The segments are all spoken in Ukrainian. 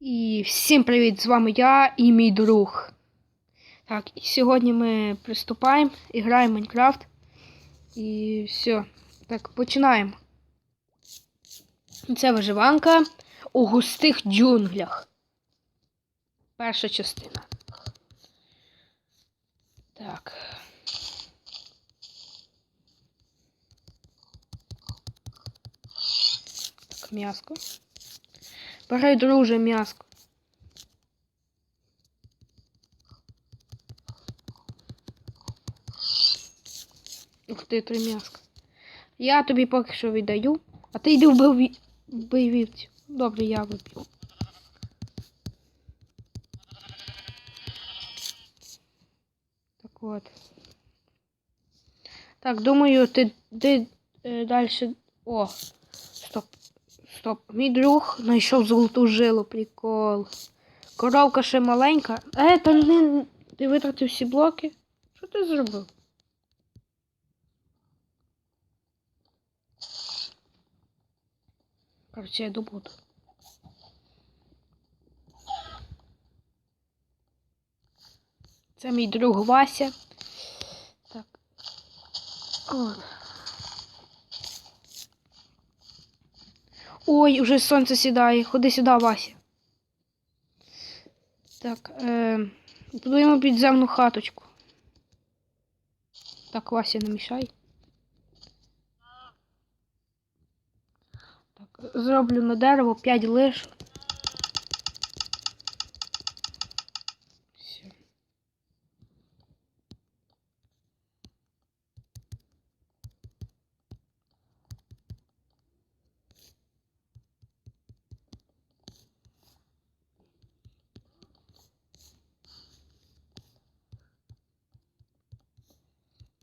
І всім привіт! З вами я і мій друг. Так, і сьогодні ми приступаємо граємо Майнкрафт. І все. Так, починаємо. Це виживанка у густих джунглях. Перша частина. Так. Так, м'яско. Бери, друже, м'яско. Ух ти, три м'яска. Я тобі поки що віддаю, а ти йди вбив ві- вбий вівцю. Добре, я виб'ю. Так от. Так, думаю, ти, ти е, далі. О, стоп. Стоп. Мій друг знайшов золоту жилу, прикол. Коровка ще маленька. Е, та не. Ти витратив всі блоки? Що ти зробив? Короче, я добуду. Це мій друг Вася. Так. От. Ой, уже сонце сідає. Ходи сюди, Вася. Так, е, будуємо підземну хаточку. Так, Вася, не мішай. Так, зроблю на дерево 5 лиш.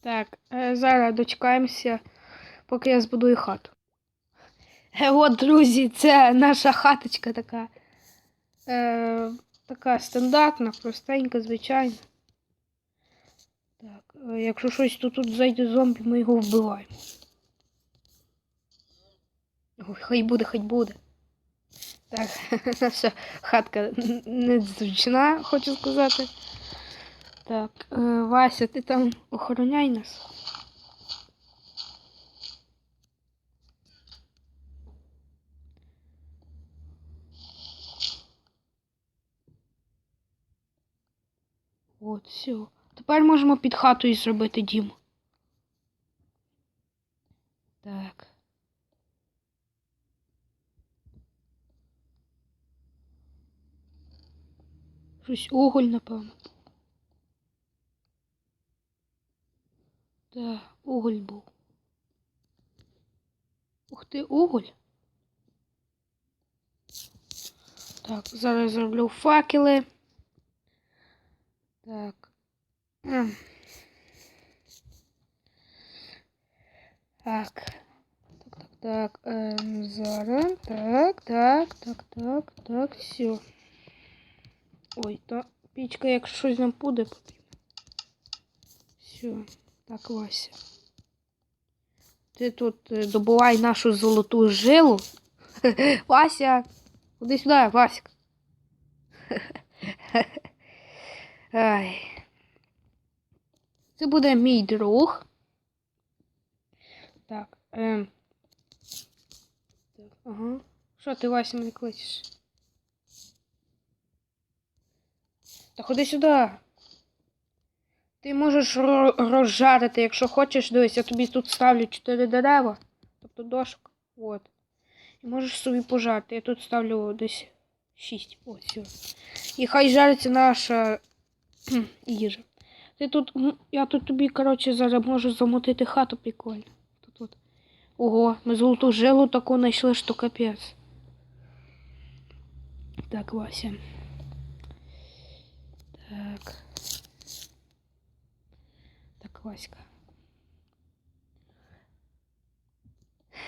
Так, е, зараз дочекаємося, поки я збудую хату. Е, от, друзі, це наша хаточка така. Е, така стандартна, простенька, звичайна. Так, е, якщо щось то тут зайде зомбі, ми його вбиваємо. Ой, хай буде, хай буде. Так, наша хатка незручна, хочу сказати. Так, е, Вася, ти там охороняй нас. От, все. Тепер можемо під хатою зробити дім. Так. Щось уголь, напевно. Так, уголь був. Ух ти, уголь. Так, зараз зроблю факели. Так. Так. Так, так, так. Ем, зараз. Так, так, так, так, так, все. Ой, та пічка, якщо щось нам буде, потрібно. Все. Так, Вася. Ти тут е, добувай нашу золоту жилу. Вася! Ходи сюди, Васька. Ай. Це буде мій друг. Так. Ем. Так, ага. Що ти, Вася, мене кличеш? Та ходи сюди. Ти можеш ро- розжарити, якщо хочеш, дивись, я тобі тут ставлю 4 дерева, тобто дошок. От. І можеш собі пожарити. Я тут ставлю десь 6. Ось. І хай жариться наша їжа. Ти тут. Я тут тобі, коротше, зараз можу замотити хату прикольно. Тут от. Ого, ми золоту жилу таку знайшли, що капець. Так, Вася. Так. Так, Васька.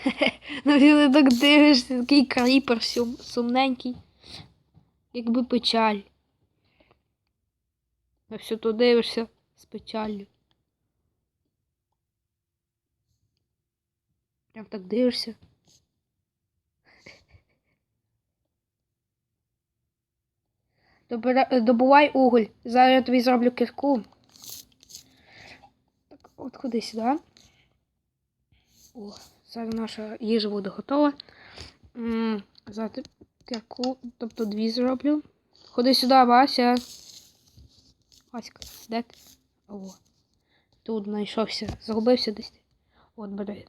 Ну ти так дивишся, такий кріпер сум, сумненький. Якби печаль. А все то дивишся з печаллю. Прям так дивишся. Добувай уголь. Зараз я тобі зроблю кірку. От ходи сюди. О, зараз наша їжа буде готова. Ти кірку, тобто дві зроблю. Ходи сюди, Вася. Васька, де ти? О. Тут знайшовся. Загубився десь. От бери.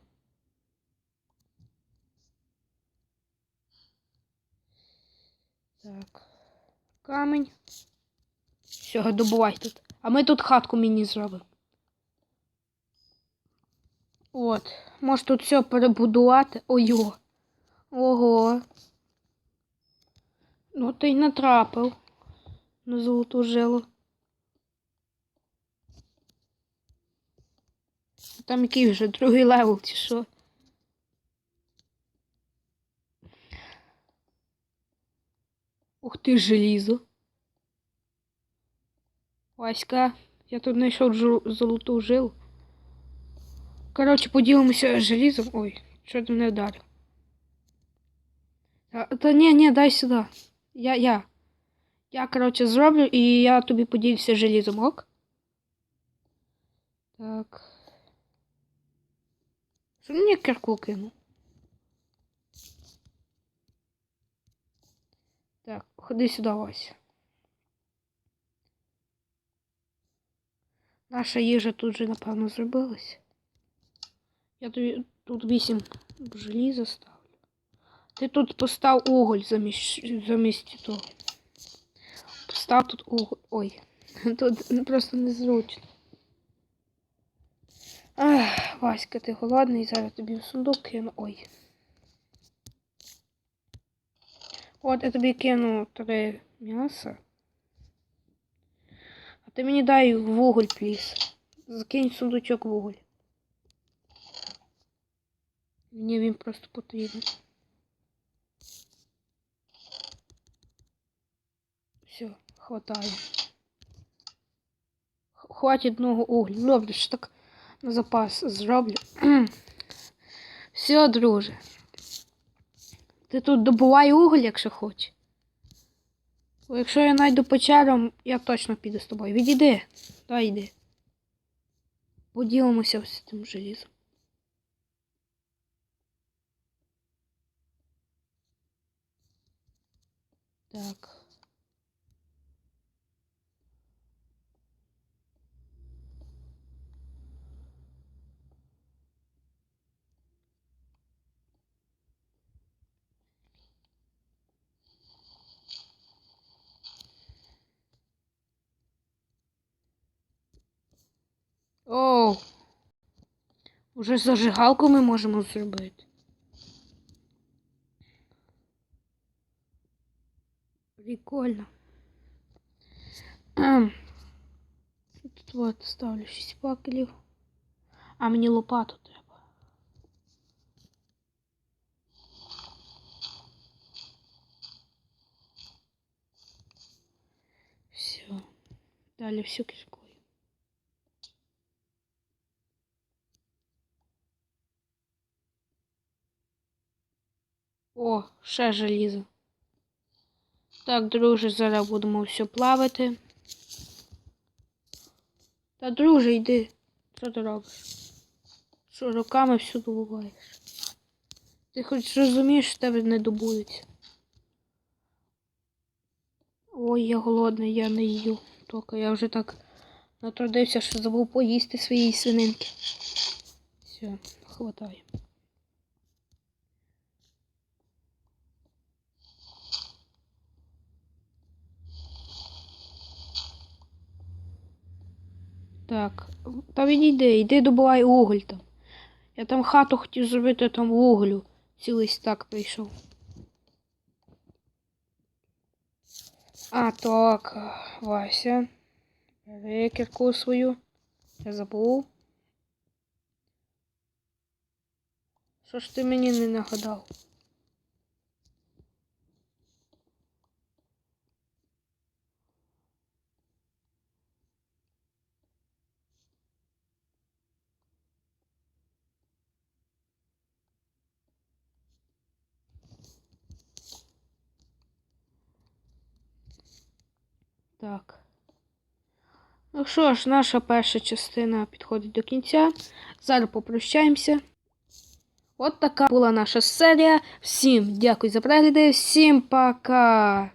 Так. Камінь. Все, добувай тут. А ми тут хатку мені зробимо. От. Може тут все перебудувати. Ой-о. Ого. Ну ти й натрапив на золоту жилу. Там який вже другий левел, чи що? Ух ти, желізо. Васька, я тут знайшов золоту жилу. Коротше, поділимося желізом. Ой, що ти мене вдарив? Та, та ні, ні, дай сюди. Я, я. Я, коротше, зроблю і я тобі поділюся желізом, ок? Так. Що мені кирку кинув? Так, ходи сюди, Вася. Наша їжа тут же, напевно, зробилась. Я тобі тут вісім желіза ставлю. Ти тут постав уголь замість, замість того. Постав тут уголь. Ой, тут просто незручно. Ах, Васька, ти голодний, зараз тобі в сундук кину. Ой. От я тобі кину три м'яса. А ти мені дай вуголь, пліс. Закинь в сундучок вуголь. Мені він просто потрібен. Все, хватає. Хватить одного углю. Добре, що так на запас зроблю. Все, друже. Ти тут добувай уголь, якщо хочеш. Якщо я знайду печеру, я точно піду з тобою. Відійди. Дай йди. Поділимося з цим желізом. Так. Оу. Уже зажигалку ми можемо зробити. Прикольно. Ем. Тут от ставлю 6 факелів. А мені лопату треба. Все. Далі всю кишкою. О, ще желізо. Так, друже, зараз будемо все плавити. Та друже, йди. Що ти робиш? Що руками все добуваєш? Ти хоч розумієш, що тебе не добудеться. Ой, я голодний, я не їду. Тільки я вже так натрудився, що забув поїсти свої свининки. Все, хватає. Так, та відійди, йди добувай уголь там. Я там хату хотів зробити там вуглю. Цілий стак прийшов. А, так, Вася. Бери свою. Я забув. Що ж ти мені не нагадав? Так. Ну що ж, наша перша частина підходить до кінця. Зараз попрощаємося. От така була наша серія. Всім дякую за перегляди, всім пока!